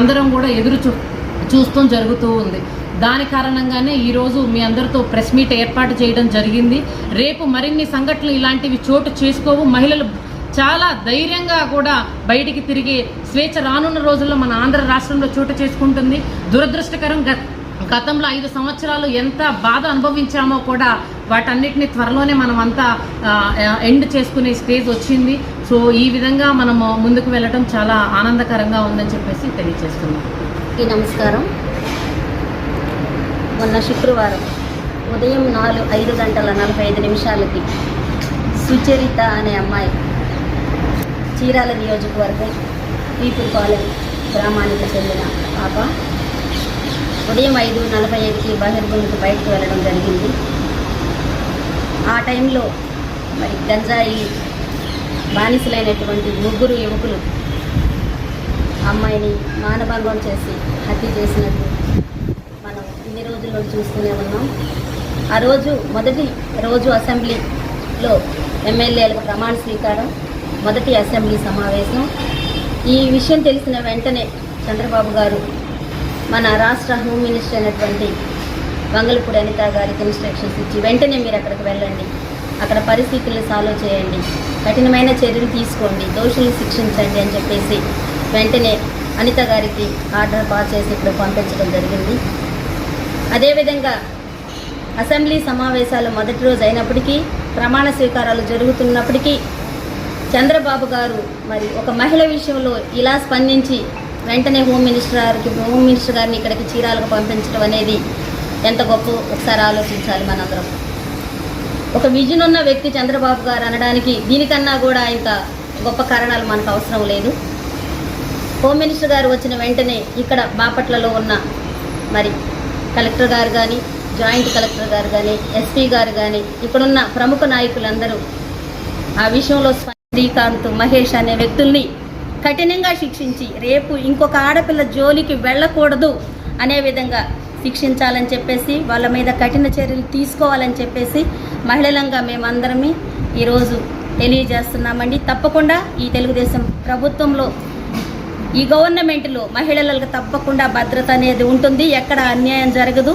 అందరం కూడా ఎదురు చూ చూస్తాం జరుగుతూ ఉంది. దాని కారణంగానే ఈరోజు మీ అందరితో ప్రెస్ మీట్ ఏర్పాటు చేయడం జరిగింది. రేపు మరిన్ని సంఘటనలు ఇలాంటివి చోటు చేసుకోవు. మహిళలు చాలా ధైర్యంగా కూడా బయటికి తిరిగి స్వేచ్ఛ రానున్న రోజుల్లో మన ఆంధ్ర రాష్ట్రంలో చోటు చేసుకుంటుంది. దురదృష్టకరం గతంలో ఐదు సంవత్సరాలు ఎంత బాధ అనుభవించామో కూడా వాటన్నిటిని త్వరలోనే మనం అంతా ఎండ్ చేసుకునే స్టేజ్ వచ్చింది. సో ఈ విధంగా మనము ముందుకు వెళ్ళటం చాలా ఆనందకరంగా ఉందని చెప్పేసి తెలియజేస్తున్నాం. నమస్కారం. మొన్న శుక్రవారం ఉదయం నాలుగు ఐదు గంటల నలభై ఐదు నిమిషాలకి సుచరిత అనే అమ్మాయి చీరాల నియోజకవర్గం పీపుల్పాలెం గ్రామానికి చెందిన పాప. ఉదయం ఐదు నలభై ఐదుకి బహిర్భూమికి బయటకు వెళ్ళడం జరిగింది. ఆ టైంలో మరి గంజాయి బానిసలైనటువంటి ముగ్గురు యువకులు అమ్మాయిని మానభంగం చేసి హత్య చేసినట్టు మనం ఇన్ని రోజుల్లో చూస్తూనే ఉన్నాం. ఆ రోజు మొదటి రోజు అసెంబ్లీలో ఎమ్మెల్యేలకు ప్రమాణ స్వీకారం మొదటి అసెంబ్లీ సమావేశం. ఈ విషయం తెలిసిన వెంటనే చంద్రబాబు గారు మన రాష్ట్ర హోమ్ మినిస్టర్ అయినటువంటి వంగలపూడి అనిత గారికి ఇన్స్ట్రక్షన్స్ ఇచ్చి వెంటనే మీరు అక్కడికి వెళ్ళండి. అక్కడ పరిస్థితులు సాల్వ్ చేయండి. కఠినమైన చర్యలు తీసుకోండి. దోషులు శిక్షించండి అని చెప్పేసి వెంటనే అనిత గారికి ఆర్డర్ పాస్ చేసి ఇప్పుడు పంపించడం జరిగింది. అదేవిధంగా అసెంబ్లీ సమావేశాలు మొదటి రోజు అయినప్పటికీ ప్రమాణ స్వీకారాలు జరుగుతున్నప్పటికీ చంద్రబాబు గారు మరి ఒక మహిళ విషయంలో ఇలా స్పందించి వెంటనే హోమ్ మినిస్టర్ గారికి హోమ్ మినిస్టర్ గారిని ఇక్కడికి చీరాలకు పంపించడం అనేది ఎంత గొప్ప? ఒకసారి ఆలోచించాలి మనందరం. ఒక విజన్ ఉన్న వ్యక్తి చంద్రబాబు గారు అనడానికి దీనికన్నా కూడా ఇంకా గొప్ప కారణాలు మనకు అవసరం లేదు. హోమ్ మినిస్టర్ గారు వచ్చిన వెంటనే ఇక్కడ బాపట్లలో ఉన్న మరి కలెక్టర్ గారు కానీ జాయింట్ కలెక్టర్ గారు కానీ ఎస్పీ గారు కానీ ఇక్కడున్న ప్రముఖ నాయకులందరూ ఆ విషయంలో శ్రీకాంత్ మహేష్ అనే వ్యక్తుల్ని కఠినంగా శిక్షించి రేపు ఇంకొక ఆడపిల్ల జోలికి వెళ్ళకూడదు అనే విధంగా శిక్షించాలని చెప్పేసి వాళ్ళ మీద కఠిన చర్యలు తీసుకోవాలని చెప్పేసి మహిళలంగా మేమందరమే ఈరోజు తెలియజేస్తున్నామండి. తప్పకుండా ఈ తెలుగుదేశం ప్రభుత్వంలో ఈ గవర్నమెంట్లో మహిళలకు తప్పకుండా భద్రత అనేది ఉంటుంది. ఎక్కడ అన్యాయం జరగదు.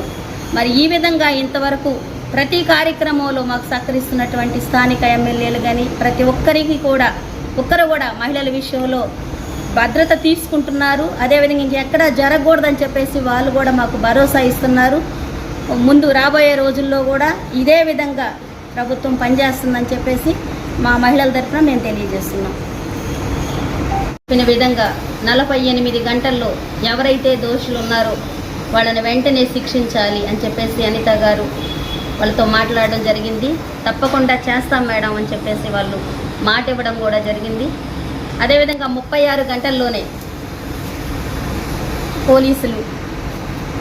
మరి ఈ విధంగా ఇంతవరకు ప్రతి కార్యక్రమంలో మాకు సహకరిస్తున్నటువంటి స్థానిక ఎమ్మెల్యేలు కానీ ప్రతి ఒక్కరికి కూడా ఒక్కరు కూడా మహిళల విషయంలో భద్రత తీసుకుంటున్నారు. అదేవిధంగా ఇంకెక్కడ జరగకూడదని చెప్పేసి వాళ్ళు కూడా మాకు భరోసా ఇస్తున్నారు. ముందు రాబోయే రోజుల్లో కూడా ఇదే విధంగా ప్రభుత్వం పనిచేస్తుందని చెప్పేసి మా మహిళల తరఫున మేము తెలియజేస్తున్నాం. చెప్పిన విధంగా నలభై ఎనిమిది గంటల్లో ఎవరైతే దోషులు ఉన్నారో వాళ్ళని వెంటనే శిక్షించాలి అని చెప్పేసి అనిత గారు వాళ్ళతో మాట్లాడడం జరిగింది. తప్పకుండా చేస్తాం మేడం అని చెప్పేసి వాళ్ళు మాట ఇవ్వడం కూడా జరిగింది. అదేవిధంగా ముప్పై ఆరు గంటల్లోనే పోలీసులు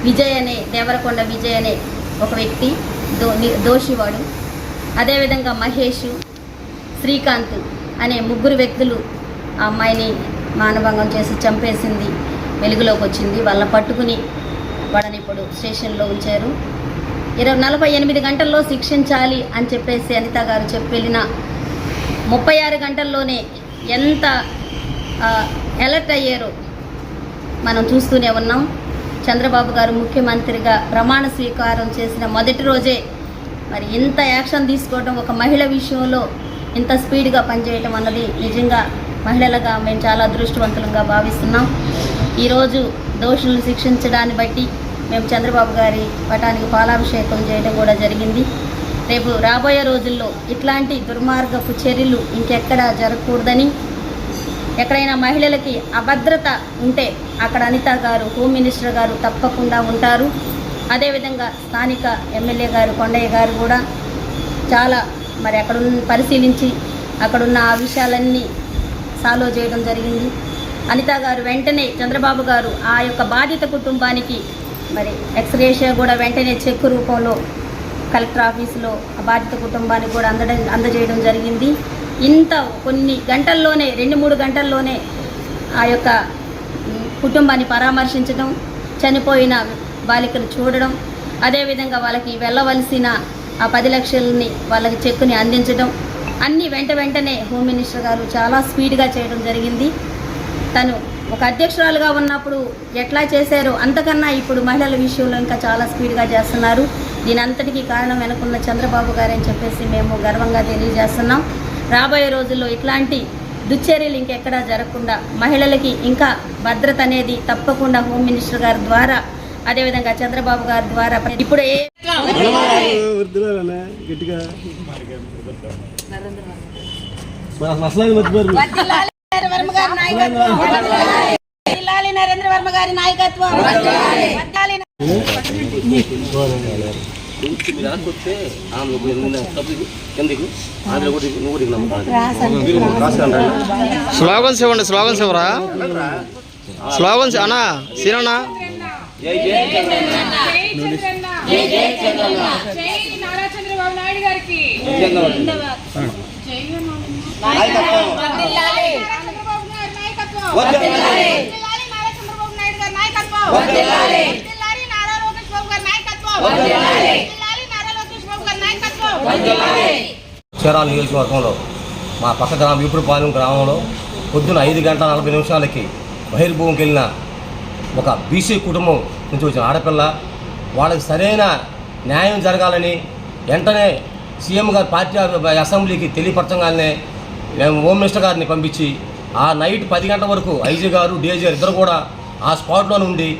విజయ్ అనే దేవరకొండ విజయ్ అనే ఒక వ్యక్తి దో ని- దోషివాడు. అదేవిధంగా మహేష్ శ్రీకాంత్ అనే ముగ్గురు వ్యక్తులు ఆ అమ్మాయిని మానభంగం చేసి చంపేసింది వెలుగులోకి వచ్చింది. వాళ్ళని పట్టుకుని వాళ్ళని ఇప్పుడు స్టేషన్లో ఉంచారు. ఇరవై నలభై ఎనిమిది గంటల్లో శిక్షించాలి అని చెప్పేసి అనిత గారు చెప్పి వెళ్ళిన ముప్పై ఆరు గంటల్లోనే ఎంత ఎలర్ట్ అయ్యారో మనం చూస్తూనే ఉన్నాం. చంద్రబాబు గారు ముఖ్యమంత్రిగా ప్రమాణ స్వీకారం చేసిన మొదటి రోజే మరి ఇంత యాక్షన్ తీసుకోవడం ఒక మహిళ విషయంలో ఇంత స్పీడ్గా పనిచేయటం అన్నది నిజంగా మహిళలుగా మేము చాలా అదృష్టవంతులంగా భావిస్తున్నాం. ఈరోజు దోషులను శిక్షించడాన్ని బట్టి మేము చంద్రబాబు గారి పటానికి పాలాభిషేకం చేయడం కూడా జరిగింది. రేపు రాబోయే రోజుల్లో ఇట్లాంటి దుర్మార్గపు చర్యలు ఇంకెక్కడా జరగకూడదని ఎక్కడైనా మహిళలకి అభద్రత ఉంటే అక్కడ అనిత గారు హోమ్ మినిస్టర్ గారు తప్పకుండా ఉంటారు. అదేవిధంగా స్థానిక ఎమ్మెల్యే గారు కొండయ్య గారు కూడా చాలా మరి అక్కడ పరిశీలించి అక్కడున్న ఆ విషయాలన్నీ సాల్వ్ చేయడం జరిగింది. అనిత గారు వెంటనే చంద్రబాబు గారు ఆ యొక్క బాధిత కుటుంబానికి మరి ఎక్స్రేషియా కూడా వెంటనే చెక్ రూపంలో కలెక్టర్ ఆఫీసులో ఆ బాధిత కుటుంబానికి కూడా అందడం అందజేయడం జరిగింది. ఇంత కొన్ని గంటల్లోనే రెండు మూడు గంటల్లోనే ఆ యొక్క కుటుంబాన్ని పరామర్శించడం చనిపోయిన బాలికను చూడడం అదేవిధంగా వాళ్ళకి వెళ్ళవలసిన ఆ పది లక్షలని వాళ్ళకి చెక్కుని అందించడం అన్నీ వెంట వెంటనే హోమ్ మినిస్టర్ గారు చాలా స్పీడ్గా చేయడం జరిగింది. తను ఒక అధ్యక్షురాలుగా ఉన్నప్పుడు ఎట్లా చేశారో అంతకన్నా ఇప్పుడు మహిళల విషయంలో ఇంకా చాలా స్పీడ్గా చేస్తున్నారు. దీని అంతటికీ కారణం వెనుకున్న చంద్రబాబు గారని చెప్పేసి మేము గర్వంగా తెలియజేస్తున్నాం. రాబోయే రోజుల్లో ఇట్లాంటి దుశ్చర్యలు ఇంకెక్కడా జరగకుండా మహిళలకి ఇంకా భద్రత అనేది తప్పకుండా హోమ్ మినిస్టర్ గారి ద్వారా అదేవిధంగా చంద్రబాబు గారి ద్వారా ఇప్పుడు ఏ నరేంద్ర వర్మ గారి నాయకత్వం. వర్ధిల్లాలి రాకొస్తే ఆమె తప్పు ఎందుకు ఆంధ్ర కూడా నువ్వు కూడా స్లోగన్స్ ఇవ్వండి స్లోగన్స్ ఇవ్వరా స్లోగన్స్ అన్నా సీనన్నా. జై జై జై నారా చంద్రబాబు నాయుడు గారికి నాయకత్వం నాయకత్వం వర్ధిల్లాలి నారా లోకేష్ బాబు గారి నాయకత్వం వర్ధిల్లాలి నారా లోకేష్ బాబు గారి నాయకత్వం చీరాల నియోజకవర్గంలో మా పక్క గ్రామం ఈపుడుపాలెం గ్రామంలో పొద్దున ఐదు గంటల నలభై నిమిషాలకి బహిర్భూమికి వెళ్ళిన ఒక బీసీ కుటుంబం నుంచి వచ్చిన ఆడపిల్ల వాళ్ళకి సరైన న్యాయం జరగాలని వెంటనే సీఎం గారు పార్టీ అసెంబ్లీకి తెలియపరచగానే మేము హోమ్ మినిస్టర్ గారిని పంపించి ఆ నైట్ పది గంటల వరకు ఐజీ గారు డిఐజీ గారు ఇద్దరు కూడా ఆ స్పాట్లో ఉండి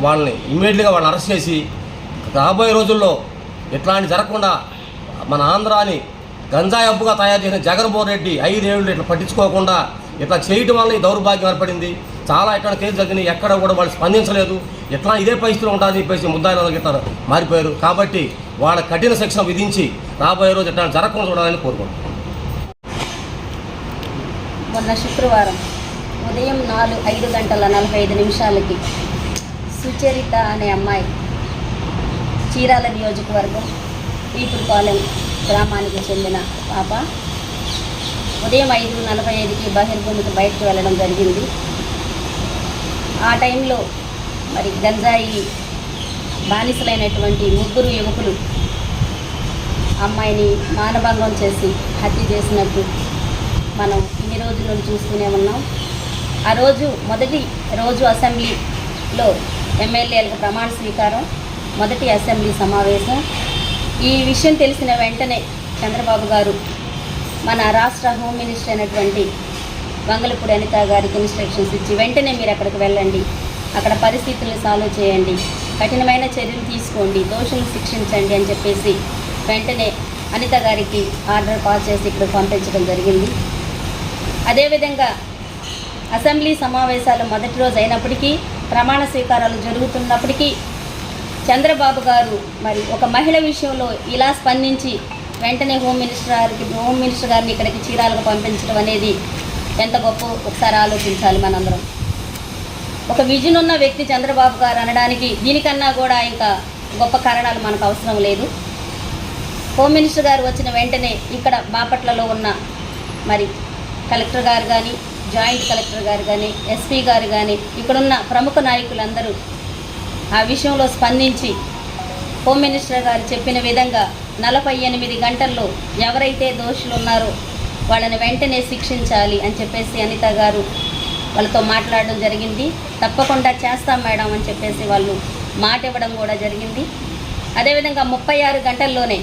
వాళ్ళని ఇమ్మీడియట్గా వాళ్ళని అరెస్ట్ చేసి రాబోయే రోజుల్లో ఇట్లాంటి జరగకుండా మన ఆంధ్రాని గంజాయి అబ్బుగా తయారు చేసిన జగన్మోహన్ రెడ్డి ఐదేళ్ళు ఇట్లా పట్టించుకోకుండా ఇట్లా చేయటం వల్ల ఈ దౌర్భాగ్యం ఏర్పడింది. చాలా ఇట్లా కేసు జరిగినాయి. ఎక్కడ కూడా వాళ్ళు స్పందించలేదు. ఇట్లా ఇదే పరిస్థితిలో ఉంటుందని చెప్పేసి ముద్దాయిలు ఇట్లా మారిపోయారు. కాబట్టి వాళ్ళ కఠిన శిక్షణ విధించి రాబోయే రోజు ఇట్లా జరగకుండా చూడాలని కోరుకుంటున్నాను మొన్న శుక్రవారం ఉదయం నాలుగు ఐదు గంటల నలభై ఐదు నిమిషాలకి సుచరిత అనే అమ్మాయి చీరాల నియోజకవర్గం ఈపుడుపాలెం గ్రామానికి చెందిన పాప. ఉదయం ఐదు నలభై ఐదుకి బహిర్భూమికి బయటకు వెళ్ళడం జరిగింది. ఆ టైంలో మరి గంజాయి బానిసలైనటువంటి ముగ్గురు యువకులు అమ్మాయిని మానభంగం చేసి హత్య చేసినట్టు మనం ఇన్ని రోజులు చూస్తూనే ఉన్నాం. ఆ రోజు మొదటి రోజు అసెంబ్లీలో ఎమ్మెల్యేలకు ప్రమాణ స్వీకారం. మొదటి అసెంబ్లీ సమావేశం. ఈ విషయం తెలిసిన వెంటనే చంద్రబాబు గారు మన రాష్ట్ర హోమ్ మినిస్టర్ అయినటువంటి వంగలపూడి అనిత గారికి ఇన్స్ట్రక్షన్స్ ఇచ్చి వెంటనే మీరు అక్కడికి వెళ్ళండి. అక్కడ పరిస్థితులను సాల్వ్ చేయండి. కఠినమైన చర్యలు తీసుకోండి. దోషులను శిక్షించండి అని చెప్పేసి వెంటనే అనిత గారికి ఆర్డర్ పాస్ చేసి ఇక్కడ పంపించడం జరిగింది. అదేవిధంగా అసెంబ్లీ సమావేశాలు మొదటి రోజు అయినప్పటికీ ప్రమాణ స్వీకారాలు జరుగుతున్నప్పటికీ చంద్రబాబు గారు మరి ఒక మహిళ విషయంలో ఇలా స్పందించి వెంటనే హోమ్ మినిస్టర్ గారికి హోమ్ మినిస్టర్ గారిని ఇక్కడికి చీరాలకు పంపించడం అనేది ఎంత గొప్ప ఒకసారి ఆలోచించాలి మనందరం. ఒక విజన్ ఉన్న వ్యక్తి చంద్రబాబు గారు అనడానికి దీనికన్నా కూడా ఇంకా గొప్ప కారణాలు మనకు అవసరం లేదు. హోమ్ మినిస్టర్ గారు వచ్చిన వెంటనే ఇక్కడ బాపట్లలో ఉన్న మరి కలెక్టర్ గారు కానీ జాయింట్ కలెక్టర్ గారు కానీ ఎస్పీ గారు కానీ ఇక్కడున్న ప్రముఖ నాయకులందరూ ఆ విషయంలో స్పందించి హోమ్ మినిస్టర్ గారు చెప్పిన విధంగా నలభై ఎనిమిది గంటల్లో ఎవరైతే దోషులు ఉన్నారో వాళ్ళని వెంటనే శిక్షించాలి అని చెప్పేసి అనిత గారు వాళ్ళతో మాట్లాడడం జరిగింది. తప్పకుండా చేస్తాం మేడం అని చెప్పేసి వాళ్ళు మాట ఇవ్వడం కూడా జరిగింది. అదేవిధంగా ముప్పై ఆరు గంటల్లోనే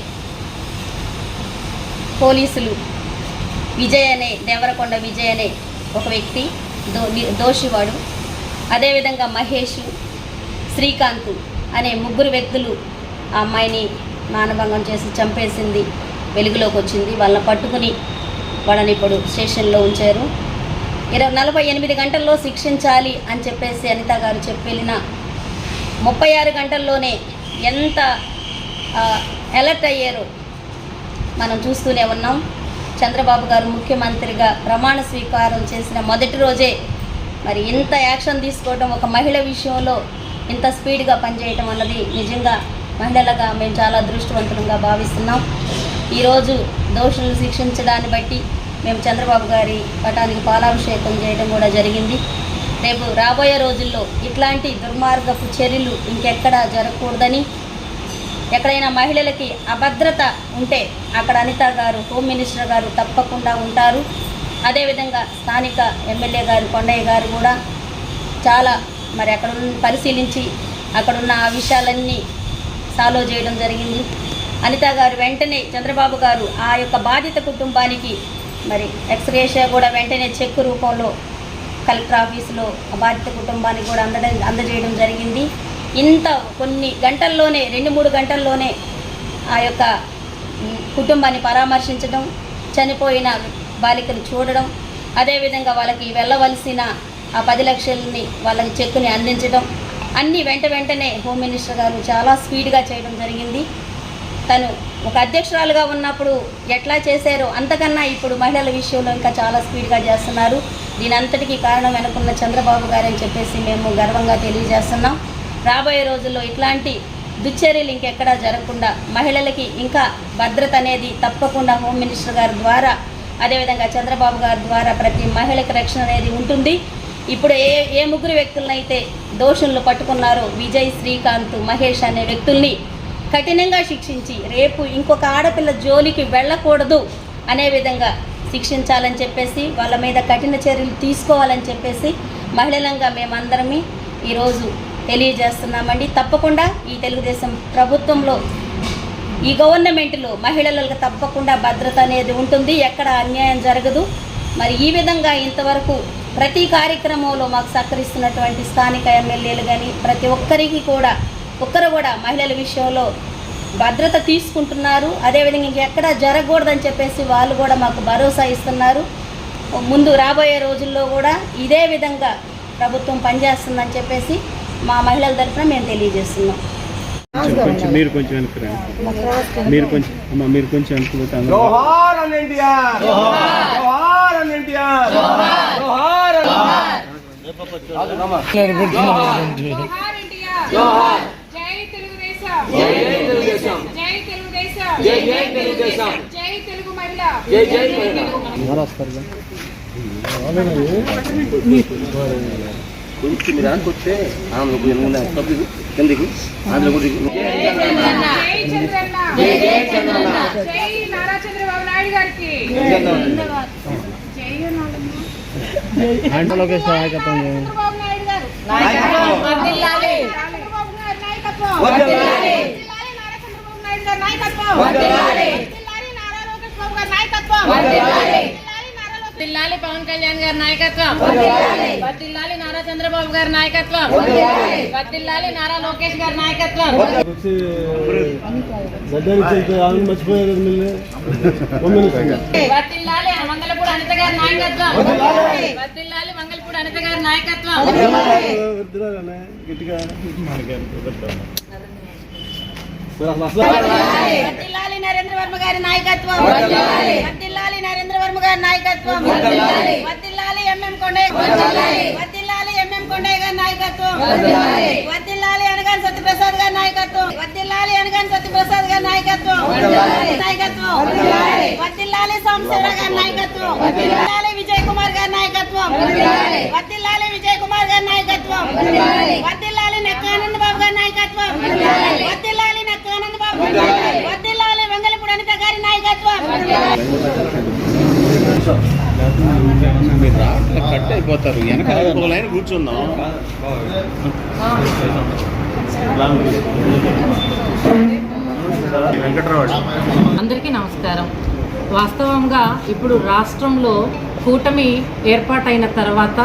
పోలీసులు విజయ్ అనే దేవరకొండ విజయ్ అనే ఒక వ్యక్తి దో దోషివాడు. అదేవిధంగా మహేష్ శ్రీకాంత్ అనే ముగ్గురు వ్యక్తులు ఆ అమ్మాయిని మానభంగం చేసి చంపేసింది వెలుగులోకి వచ్చింది. వాళ్ళని పట్టుకుని వాళ్ళని ఇప్పుడు స్టేషన్లో ఉంచారు. ఇరవై నలభై ఎనిమిది గంటల్లో శిక్షించాలి అని చెప్పేసి అనిత గారు చెప్పిన ముప్పై ఆరు గంటల్లోనే ఎంత అలర్ట్ అయ్యారో మనం చూస్తూనే ఉన్నాం. చంద్రబాబు గారు ముఖ్యమంత్రిగా ప్రమాణ స్వీకారం చేసిన మొదటి రోజే మరి ఇంత యాక్షన్ తీసుకోవడం ఒక మహిళ విషయంలో ఇంత స్పీడ్గా పనిచేయటం అన్నది నిజంగా మహిళలుగా మేము చాలా అదృష్టవంతులంగా భావిస్తున్నాం. ఈరోజు దోషులను శిక్షించడాన్ని బట్టి మేము చంద్రబాబు గారి పటానికి పాలాభిషేకం చేయడం కూడా జరిగింది. రేపు రాబోయే రోజుల్లో ఇట్లాంటి దుర్మార్గపు చర్యలు ఇంకెక్కడా జరగకూడదని ఎక్కడైనా మహిళలకి అభద్రత ఉంటే అక్కడ అనిత గారు హోమ్ మినిస్టర్ గారు తప్పకుండా ఉంటారు. అదేవిధంగా స్థానిక ఎమ్మెల్యే గారు కొండయ్య గారు కూడా చాలా మరి అక్కడ పరిశీలించి అక్కడున్న ఆ విషయాలన్నీ సాల్వ్ చేయడం జరిగింది. అనిత గారు వెంటనే చంద్రబాబు గారు ఆ యొక్క బాధిత కుటుంబానికి మరి ఎక్స్రేషియా కూడా వెంటనే చెక్ రూపంలో కలెక్టర్ ఆఫీసులో ఆ బాధిత కుటుంబానికి కూడా అందడం అందజేయడం జరిగింది. ఇంత కొన్ని గంటల్లోనే రెండు మూడు గంటల్లోనే ఆ యొక్క కుటుంబాన్ని పరామర్శించడం చనిపోయిన బాలికను చూడడం అదేవిధంగా వాళ్ళకి వెళ్ళవలసిన ఆ పది లక్షలని వాళ్ళకి చెక్కుని అందించడం అన్నీ వెంట వెంటనే హోమ్ మినిస్టర్ గారు చాలా స్పీడ్గా చేయడం జరిగింది. తను ఒక అధ్యక్షురాలుగా ఉన్నప్పుడు ఎట్లా చేశారో అంతకన్నా ఇప్పుడు మహిళల విషయంలో ఇంకా చాలా స్పీడ్గా చేస్తున్నారు. దీని అంతటికీ కారణం వెనుకున్న చంద్రబాబు గారని చెప్పేసి మేము గర్వంగా తెలియజేస్తున్నాం. రాబోయే రోజుల్లో ఇట్లాంటి దుశ్చర్యలు ఇంకెక్కడా జరగకుండా మహిళలకి ఇంకా భద్రత అనేది తప్పకుండా హోమ్ మినిస్టర్ గారి ద్వారా అదేవిధంగా చంద్రబాబు గారి ద్వారా ప్రతి మహిళకి రక్షణ అనేది ఉంటుంది. ఇప్పుడు ఏ ఏ ముగ్గురు వ్యక్తులనైతే దోషులను పట్టుకున్నారో విజయ్ శ్రీకాంత్ మహేష్ అనే వ్యక్తుల్ని కఠినంగా శిక్షించి రేపు ఇంకొక ఆడపిల్ల జోలికి వెళ్ళకూడదు అనే విధంగా శిక్షించాలని చెప్పేసి వాళ్ళ మీద కఠిన చర్యలు తీసుకోవాలని చెప్పేసి మహిళలంగా మేమందరమే ఈరోజు తెలియజేస్తున్నామండి. తప్పకుండా ఈ తెలుగుదేశం ప్రభుత్వంలో ఈ గవర్నమెంట్లో మహిళలకు తప్పకుండా భద్రత అనేది ఉంటుంది. ఎక్కడ అన్యాయం జరగదు. మరి ఈ విధంగా ఇంతవరకు ప్రతి కార్యక్రమంలో మాకు సహకరిస్తున్నటువంటి స్థానిక ఎమ్మెల్యేలు కానీ ప్రతి ఒక్కరికి కూడా ఒక్కరు కూడా మహిళల విషయంలో భద్రత తీసుకుంటున్నారు. అదేవిధంగా ఇంకెక్కడా జరగకూడదని చెప్పేసి వాళ్ళు కూడా మాకు భరోసా ఇస్తున్నారు. ముందు రాబోయే రోజుల్లో కూడా ఇదే విధంగా ప్రభుత్వం పనిచేస్తుందని చెప్పేసి మా మహిళల తరఫున మేము తెలియజేస్తున్నాం. కొంచెం మీరు కొంచెం వెనక్కి మీరు కొంచెం అమ్మ మీరు కొంచెం వెనక్కి పోతే అందరూ- జోహార్ అన్ ఎన్టీఆర్ జోహార్ అన్ ఎన్టీఆర్ జోహార్ కొంచెం మీరు వెనక్కి వస్తే ఆమె కిందికి కిందికి అందులో కూడా నాయకత్వం నాయకత్వం నాయకత్వం వర్దిల్లాలి పవన్ కళ్యాణ్ గారి నాయకత్వం. వర్దిల్లాలి నారా చంద్రబాబు గారి నాయకత్వం. వర్దిల్లాలి నారా లోకేష్ గారి నాయకత్వం. వర్దిల్లాలి మంగళపూడి అనిత గారి నాయకత్వం. వర్దిల్లాలి మంగళపూడి అనిత గారి నాయకత్వం వద్దురాలనే గట్టిగా మరి అసలు అసలు వర్ధిల్లాలి నరేంద్ర వర్మ గారి నాయకత్వం వర్ధిల్లాలి నరేంద్ర వర్మ గారి నాయకత్వం వర్ధిల్లాలి ఎంఎం కొండయ్య వర్ధిల్లాలి ఎంఎం కొండయ్య గారి నాయకత్వం వర్ధిల్లాలి అనగాని సత్యప్రసాద్ గారి నాయకత్వం వర్ధిల్లాలి అనగాని సత్యప్రసాద్ గారి నాయకత్వం నాయకత్వం వర్ధిల్లాలి సాంబశివరావు గారి నాయకత్వం వర్ధిల్లాలి విజయ్ కుమార్ గారి నాయకత్వం వర్ధిల్లాలి విజయ్ కుమార్ గారి నాయకత్వం వర్ధిల్లాలి నక్కానంద బాబు గారి నాయకత్వం వర్ధిల్లాలి వెంగళపూడి అనిత గారి నాయకత్వం. కట్ అయిపోతారు వెనక ఒక లైన్ కూర్చుందాం. అందరికీ నమస్కారం. వాస్తవంగా ఇప్పుడు రాష్ట్రంలో కూటమి ఏర్పాటైన తర్వాత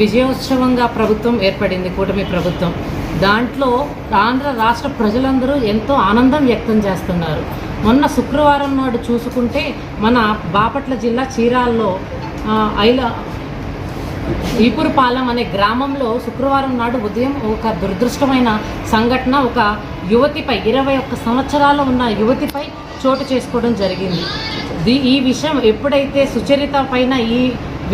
విజయోత్సవంగా ప్రభుత్వం ఏర్పడింది కూటమి ప్రభుత్వం. దాంట్లో ఆంధ్ర రాష్ట్ర ప్రజలందరూ ఎంతో ఆనందం వ్యక్తం చేస్తున్నారు. మొన్న శుక్రవారం నాడు చూసుకుంటే మన బాపట్ల జిల్లా చీరాల్లో ఐల ఈపురపాలెం అనే గ్రామంలో శుక్రవారం నాడు ఉదయం ఒక దురదృష్టమైన సంఘటన. ఒక యువతిపై ఇరవై ఒక్క సంవత్సరాలు ఉన్న యువతిపై చోటు చేసుకోవడం జరిగింది. ఈ విషయం ఎప్పుడైతే సుచరిత పైన ఈ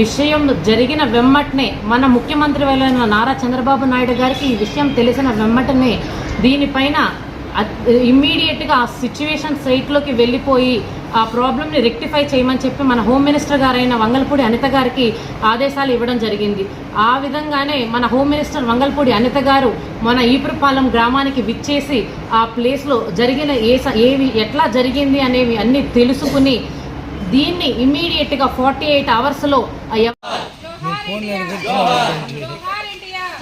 విషయం జరిగిన వెమ్మటనే మన ముఖ్యమంత్రి వెళ్ళిన నారా చంద్రబాబు నాయుడు గారికి ఈ విషయం తెలిసిన వెమ్మటనే దీనిపైన ఇమ్మీడియట్గా ఆ సిచ్యువేషన్ సైట్లోకి వెళ్ళిపోయి ఆ ప్రాబ్లమ్ని రెక్టిఫై చేయమని చెప్పి మన హోమ్ మినిస్టర్ గారైన వంగల్పూడి అనిత గారికి ఆదేశాలు ఇవ్వడం జరిగింది. ఆ విధంగానే మన హోమ్ మినిస్టర్ వంగల్పూడి అనిత గారు మన ఈపురపాలెం గ్రామానికి విచ్చేసి ఆ ప్లేస్లో జరిగిన ఏ ఏవి ఎట్లా జరిగింది అనేవి అన్నీ తెలుసుకుని దీన్ని ఇమ్మీడియట్గా ఫార్టీ ఎయిట్ అవర్స్లో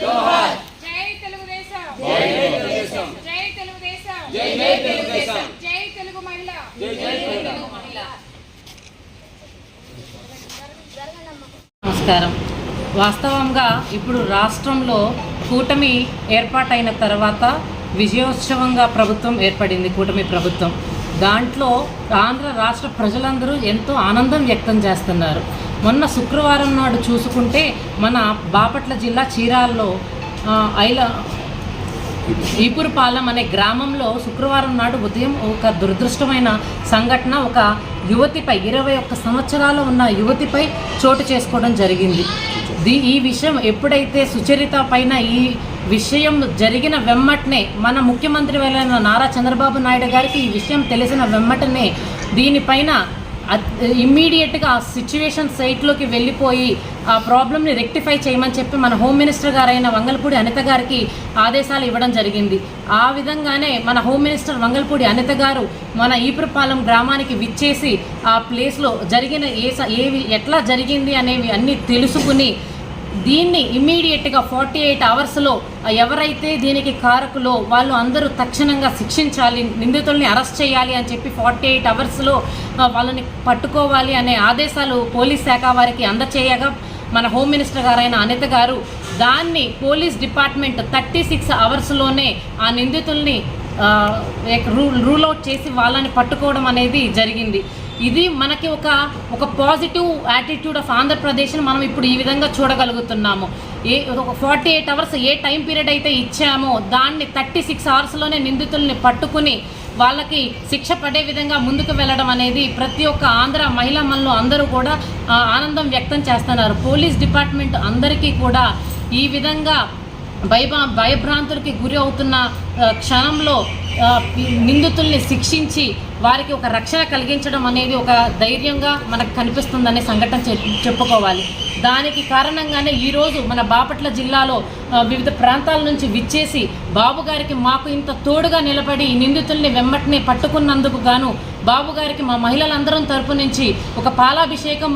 జోహార్ నమస్కారం. వాస్తవంగా ఇప్పుడు రాష్ట్రంలో కూటమి ఏర్పాటైన తర్వాత విజయోత్సవంగా ప్రభుత్వం ఏర్పడింది కూటమి ప్రభుత్వం. దాంట్లో ఆంధ్ర రాష్ట్ర ప్రజలందరూ ఎంతో ఆనందం వ్యక్తం చేస్తున్నారు. మొన్న శుక్రవారం నాడు చూసుకుంటే మన బాపట్ల జిల్లా చీరాల్లో ఐల ఈపురపాలెం అనే గ్రామంలో శుక్రవారం నాడు ఉదయం ఒక దురదృష్టమైన సంఘటన ఒక యువతిపై ఇరవై ఒక్క సంవత్సరాలు ఉన్న యువతిపై చోటు చేసుకోవడం జరిగింది. దీ ఈ విషయం ఎప్పుడైతే సుచరిత పైన ఈ విషయం జరిగిన వెమ్మటనే మన ముఖ్యమంత్రి వెళ్ళిన నారా చంద్రబాబు నాయుడు గారికి ఈ విషయం తెలిసిన వెమ్మటనే దీనిపైన ఇమ్మీడియట్గా ఆ సిచ్యువేషన్ సైట్లోకి వెళ్ళిపోయి ఆ ప్రాబ్లమ్ని రెక్టిఫై చేయమని చెప్పి మన హోమ్ మినిస్టర్ గారైన వంగల్పూడి అనిత గారికి ఆదేశాలు ఇవ్వడం జరిగింది. ఆ విధంగానే మన హోమ్ మినిస్టర్ వంగల్పూడి అనిత గారు మన ఈపురపాలెం గ్రామానికి విచ్చేసి ఆ ప్లేస్లో జరిగిన ఏ ఏవి ఎట్లా జరిగింది అనేవి అన్నీ తెలుసుకుని దీన్ని ఇమీడియట్గా ఫార్టీ ఎయిట్ అవర్స్లో ఎవరైతే దీనికి కారకులో వాళ్ళు అందరూ తక్షణంగా శిక్షించాలి నిందితుల్ని అరెస్ట్ చేయాలి అని చెప్పి ఫార్టీ ఎయిట్ అవర్స్లో వాళ్ళని పట్టుకోవాలి అనే ఆదేశాలు పోలీస్ శాఖ వారికి అందచేయగా మన హోమ్ మినిస్టర్ గారైన అనిత గారు దాన్ని పోలీస్ డిపార్ట్మెంట్ థర్టీ సిక్స్ అవర్స్లోనే ఆ నిందితుల్ని రూ రూల్ అవుట్ చేసి వాళ్ళని పట్టుకోవడం అనేది జరిగింది. ఇది మనకి ఒక ఒక పాజిటివ్ యాటిట్యూడ్ ఆఫ్ ఆంధ్రప్రదేశ్ని మనం ఇప్పుడు ఈ విధంగా చూడగలుగుతున్నాము. ఏ ఒక ఫార్టీ ఎయిట్ అవర్స్ ఏ టైం పీరియడ్ అయితే ఇచ్చామో దాన్ని థర్టీ సిక్స్ అవర్స్లోనే నిందితుల్ని పట్టుకుని వాళ్ళకి శిక్ష పడే విధంగా ముందుకు వెళ్ళడం అనేది ప్రతి ఒక్క ఆంధ్ర మహిళా మనలో అందరూ కూడా ఆనందం వ్యక్తం చేస్తున్నారు. పోలీస్ డిపార్ట్మెంట్ అందరికీ కూడా ఈ విధంగా భయభా భయభ్రాంతులకి గురి అవుతున్న క్షణంలో నిందితుల్ని శిక్షించి వారికి ఒక రక్షణ కలిగించడం అనేది ఒక ధైర్యంగా మనకు కనిపిస్తుందనే సంఘటన చెప్పుకోవాలి. దానికి కారణంగానే ఈరోజు మన బాపట్ల జిల్లాలో వివిధ ప్రాంతాల నుంచి విచ్చేసి బాబు గారికి మాకు ఇంత తోడుగా నిలబడి నిందితుల్ని వెంబటిని పట్టుకున్నందుకు గాను బాబు గారికి మా మహిళలందరం తరపు నుంచి ఒక పాలాభిషేకం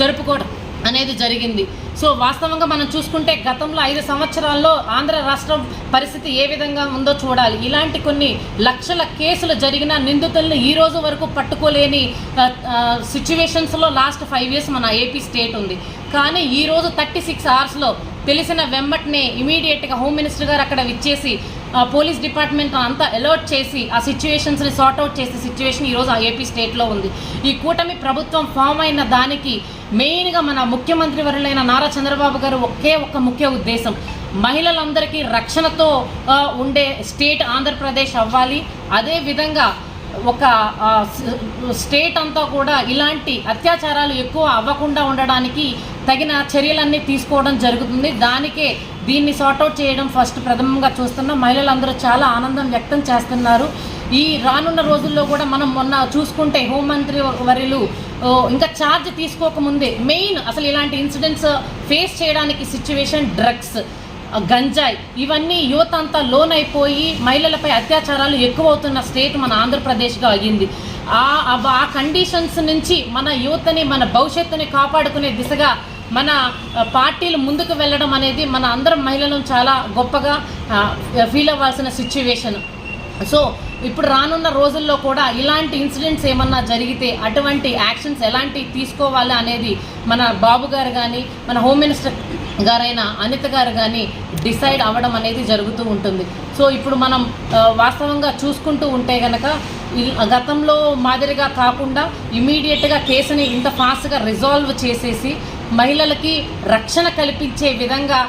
జరుపుకోవడం అనేది జరిగింది. సో వాస్తవంగా మనం చూసుకుంటే గతంలో ఐదు సంవత్సరాల్లో ఆంధ్ర రాష్ట్రం పరిస్థితి ఏ విధంగా ఉందో చూడాలి. ఇలాంటి కొన్ని లక్షల కేసులు జరిగిన నిందితుల్ని ఈ రోజు వరకు పట్టుకోలేని సిచ్యువేషన్స్లో లాస్ట్ ఫైవ్ ఇయర్స్ మన ఏపీ స్టేట్ ఉంది. కానీ ఈరోజు థర్టీ సిక్స్ అవర్స్లో తెలిసిన వెంబటనే ఇమీడియట్గా హోమ్ మినిస్టర్ గారు అక్కడ విచ్చేసి పోలీస్ డిపార్ట్మెంట్ అంతా అలర్ట్ చేసి ఆ సిచ్యువేషన్స్ని సార్ట్అవుట్ చేసే సిచ్యువేషన్ ఈరోజు ఆ ఏపీ స్టేట్లో ఉంది. ఈ కూటమి ప్రభుత్వం ఫామ్ అయిన దానికి మెయిన్గా మన ముఖ్యమంత్రి వరులైన నారా చంద్రబాబు గారు ఒకే ఒక్క ముఖ్య ఉద్దేశం. మహిళలందరికీ రక్షణతో ఉండే స్టేట్ ఆంధ్రప్రదేశ్ అవ్వాలి. అదేవిధంగా ఒక స్టేట్ అంతా కూడా ఇలాంటి అత్యాచారాలు ఎక్కువ అవ్వకుండా ఉండడానికి తగిన చర్యలన్నీ తీసుకోవడం జరుగుతుంది. దానికే దీన్ని సార్ట్అవుట్ చేయడం ఫస్ట్ ప్రథమంగా చూస్తున్నాం. మహిళలందరూ చాలా ఆనందం వ్యక్తం చేస్తున్నారు. ఈ రానున్న రోజుల్లో కూడా మనం మొన్న చూసుకుంటే హోంమంత్రి వర్యులు ఇంకా ఛార్జ్ తీసుకోకముందే మెయిన్ అసలు ఇలాంటి ఇన్సిడెంట్స్ ఫేస్ చేయడానికి సిచ్యువేషన్ డ్రగ్స్ గంజాయి ఇవన్నీ యువత అంతా లోన్ అయిపోయి మహిళలపై అత్యాచారాలు ఎక్కువ అవుతున్న స్టేట్ మన ఆంధ్రప్రదేశ్గా అయ్యింది. ఆ ఆ కండిషన్స్ నుంచి మన యువతని మన భవిష్యత్తుని కాపాడుకునే దిశగా మన పార్టీలు ముందుకు వెళ్ళడం అనేది మన అందరం మహిళలను చాలా గొప్పగా ఫీల్ అవ్వాల్సిన సిచ్యువేషన్ సో ఇప్పుడు రానున్న రోజుల్లో కూడా ఇలాంటి ఇన్సిడెంట్స్ ఏమన్నా జరిగితే అటువంటి యాక్షన్స్ ఎలాంటి తీసుకోవాలి అనేది మన బాబు గారు కానీ మన హోమ్ మినిస్టర్ గారైన అనిత గారు కానీ డిసైడ్ అవ్వడం అనేది జరుగుతూ ఉంటుంది. సో ఇప్పుడు మనం వాస్తవంగా చూసుకుంటూ ఉంటే కనుక గతంలో మాదిరిగా కాకుండా ఇమీడియట్గా కేసుని ఇంత ఫాస్ట్గా రిజాల్వ్ చేసేసి మహిళలకి రక్షణ కల్పించే విధంగా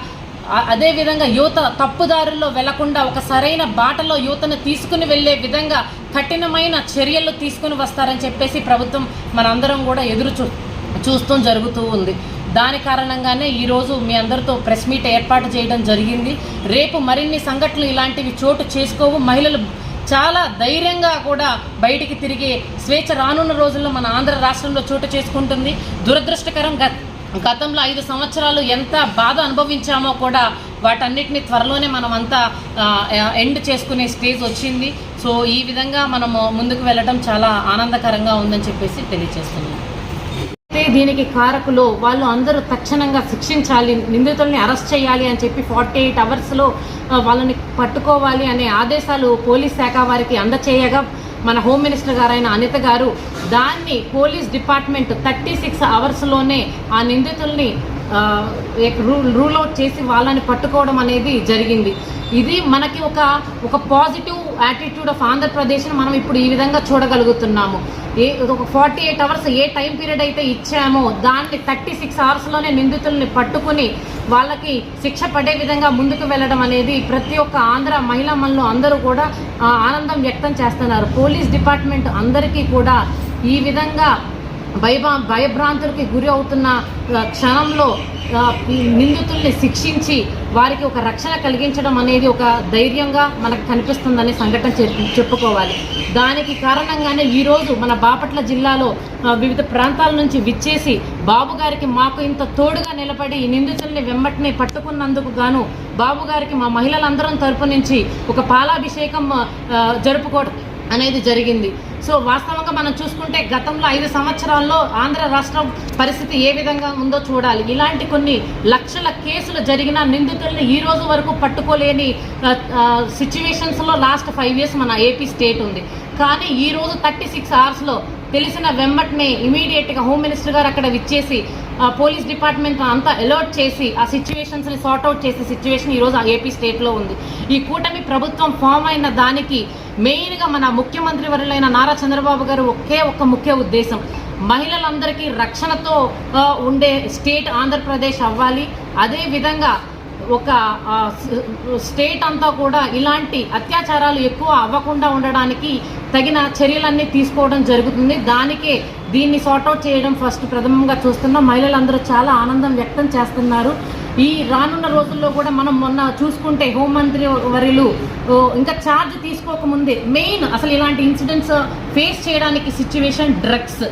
అదేవిధంగా యువత తప్పుదారుల్లో వెళ్ళకుండా ఒక సరైన బాటలో యువతను తీసుకుని వెళ్ళే విధంగా కఠినమైన చర్యలు తీసుకుని వస్తారని చెప్పేసి ప్రభుత్వం మనందరం కూడా ఎదురు చూ చూస్తూ జరుగుతూ ఉంది. దాని కారణంగానే ఈరోజు మీ అందరితో ప్రెస్ మీట్ ఏర్పాటు చేయడం జరిగింది. రేపు మరిన్ని సంఘటనలు ఇలాంటివి చోటు చేసుకోవు. మహిళలు చాలా ధైర్యంగా కూడా బయటికి తిరిగే స్వేచ్ఛ రానున్న రోజుల్లో మన ఆంధ్ర రాష్ట్రంలో చోటు చేసుకుంటుంది. దురదృష్టకరం గతంలో ఐదు సంవత్సరాలు ఎంత బాధ అనుభవించామో కూడా వాటన్నిటిని త్వరలోనే మనం అంతా ఎండ్ చేసుకునే స్టేజ్ వచ్చింది. సో ఈ విధంగా మనము ముందుకు వెళ్ళడం చాలా ఆనందకరంగా ఉందని చెప్పేసి తెలియజేస్తున్నాం. అయితే దీనికి కారకులు వాళ్ళు అందరూ తక్షణంగా శిక్షించాలి నిందితుల్ని అరెస్ట్ చేయాలి అని చెప్పి ఫార్టీ ఎయిట్ అవర్స్లో వాళ్ళని పట్టుకోవాలి అనే ఆదేశాలు పోలీస్ శాఖ వారికి అందచేయగా మన హోమ్ మినిస్టర్ గారైన అనిత గారు దాన్ని పోలీస్ డిపార్ట్మెంట్ థర్టీ సిక్స్ అవర్స్లోనే ఆ నిందితుల్ని రూల్ అవుట్ చేసి వాళ్ళని పట్టుకోవడం అనేది జరిగింది. ఇది మనకి ఒక ఒక పాజిటివ్ యాటిట్యూడ్ ఆఫ్ ఆంధ్రప్రదేశ్ని మనం ఇప్పుడు ఈ విధంగా చూడగలుగుతున్నాము. ఏ ఒక ఫార్టీ ఎయిట్ అవర్స్ ఏ టైం పీరియడ్ అయితే ఇచ్చామో దాన్ని థర్టీ సిక్స్ అవర్స్లోనే నిందితుల్ని పట్టుకుని వాళ్ళకి శిక్ష పడే విధంగా ముందుకు వెళ్ళడం అనేది ప్రతి ఒక్క ఆంధ్ర మహిళా మనలో అందరూ కూడా ఆనందం వ్యక్తం చేస్తున్నారు. పోలీస్ డిపార్ట్మెంట్ అందరికీ కూడా ఈ విధంగా భయభా భయభ్రాంతులకి గురి అవుతున్న క్షణంలో నిందితుల్ని శిక్షించి వారికి ఒక రక్షణ కలిగించడం అనేది ఒక ధైర్యంగా మనకు కనిపిస్తుందనే సంఘటన చెప్పుకోవాలి. దానికి కారణంగానే ఈరోజు మన బాపట్ల జిల్లాలో వివిధ ప్రాంతాల నుంచి విచ్చేసి బాబు గారికి మాకు ఇంత తోడుగా నిలబడి ఈ నిందితుల్ని వెంబటిని పట్టుకున్నందుకు గాను బాబు గారికి మా మహిళలందరం తరపు నుంచి ఒక పాలాభిషేకం జరుపుకోవడం అనేది జరిగింది. సో వాస్తవంగా మనం చూసుకుంటే గతంలో ఐదు సంవత్సరాల్లో ఆంధ్ర రాష్ట్రం పరిస్థితి ఏ విధంగా ఉందో చూడాలి. ఇలాంటి కొన్ని లక్షల కేసులు జరిగిన నిందితుల్ని ఈ రోజు వరకు పట్టుకోలేని సిచ్యువేషన్స్లో లాస్ట్ ఫైవ్ ఇయర్స్ మన ఏపీ స్టేట్ ఉంది. కానీ ఈ రోజు థర్టీ సిక్స్ అవర్స్లో తెలిసిన వెంబట్నే ఇమీడియట్గా హోమ్ మినిస్టర్ గారు అక్కడ విచ్చేసి పోలీస్ డిపార్ట్మెంట్ అంతా అలర్ట్ చేసి ఆ సిచ్యువేషన్స్ని సార్ట్అవుట్ చేసే సిచ్యువేషన్ ఈరోజు ఆ ఏపీ స్టేట్లో ఉంది. ఈ కూటమి ప్రభుత్వం ఫామ్ అయిన దానికి మెయిన్గా మన ముఖ్యమంత్రి వరులైన నారా చంద్రబాబు గారు ఒకే ఒక్క ముఖ్య ఉద్దేశం. మహిళలందరికీ రక్షణతో ఉండే స్టేట్ ఆంధ్రప్రదేశ్ అవ్వాలి. అదే విధంగా ఒక స్టేట్ అంతా కూడా ఇలాంటి అత్యాచారాలు ఎక్కువ అవ్వకుండా ఉండడానికి తగిన చర్యలన్నీ తీసుకోవడం జరుగుతుంది. దానికే దీన్ని సార్ట్అవుట్ చేయడం ఫస్ట్ ప్రథమంగా చూస్తున్నాం. మహిళలందరూ చాలా ఆనందం వ్యక్తం చేస్తున్నారు. ఈ రానున్న రోజుల్లో కూడా మనం మొన్న చూసుకుంటే హోంమంత్రి వరిలు ఇంకా ఛార్జ్ తీసుకోకముందే మెయిన్ అసలు ఇలాంటి ఇన్సిడెంట్స్ ఫేస్ చేయడానికి సిచ్యువేషన్ డ్రగ్స్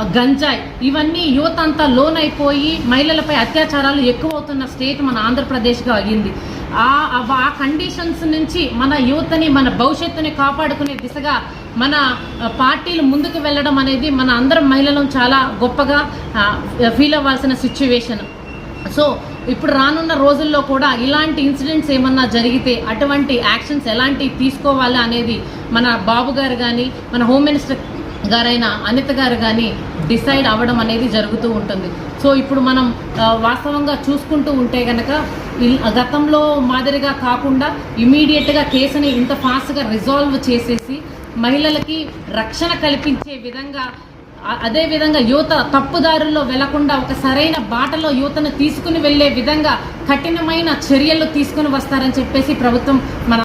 గంజాయి. ఇవన్నీ యువత అంతా లోన్ అయిపోయి మహిళలపై అత్యాచారాలు ఎక్కువ అవుతున్న స్టేట్ మన ఆంధ్రప్రదేశ్గా అయ్యింది. ఆ ఆ- కండిషన్స్ నుంచి మన యువతని మన భవిష్యత్తుని కాపాడుకునే దిశగా మన పార్టీలు ముందుకు వెళ్ళడం అనేది మన అందరం మహిళలను చాలా గొప్పగా ఫీల్ అవ్వాల్సిన సిచ్యువేషన్ సో ఇప్పుడు రానున్న రోజుల్లో కూడా ఇలాంటి ఇన్సిడెంట్స్ ఏమన్నా జరిగితే అటువంటి యాక్షన్స్ ఎలాంటి తీసుకోవాలి అనేది మన బాబు గారు కానీ మన హోమ్ మినిస్టర్ గారైన అనిత గారు కానీ డిసైడ్ అవ్వడం అనేది జరుగుతూ ఉంటుంది. సో ఇప్పుడు మనం వాస్తవంగా చూసుకుంటూ ఉంటే కనుక గతంలో మాదిరిగా కాకుండా ఇమీడియట్గా కేసుని ఇంత ఫాస్ట్గా రిజాల్వ్ చేసేసి మహిళలకి రక్షణ కల్పించే విధంగా అదే విధంగా యువత తప్పుదారుల్లో వెళ్ళకుండా ఒక సరైన బాటలో యువతను తీసుకుని వెళ్ళే విధంగా కఠినమైన చర్యలు తీసుకుని వస్తారని చెప్పేసి ప్రభుత్వం మన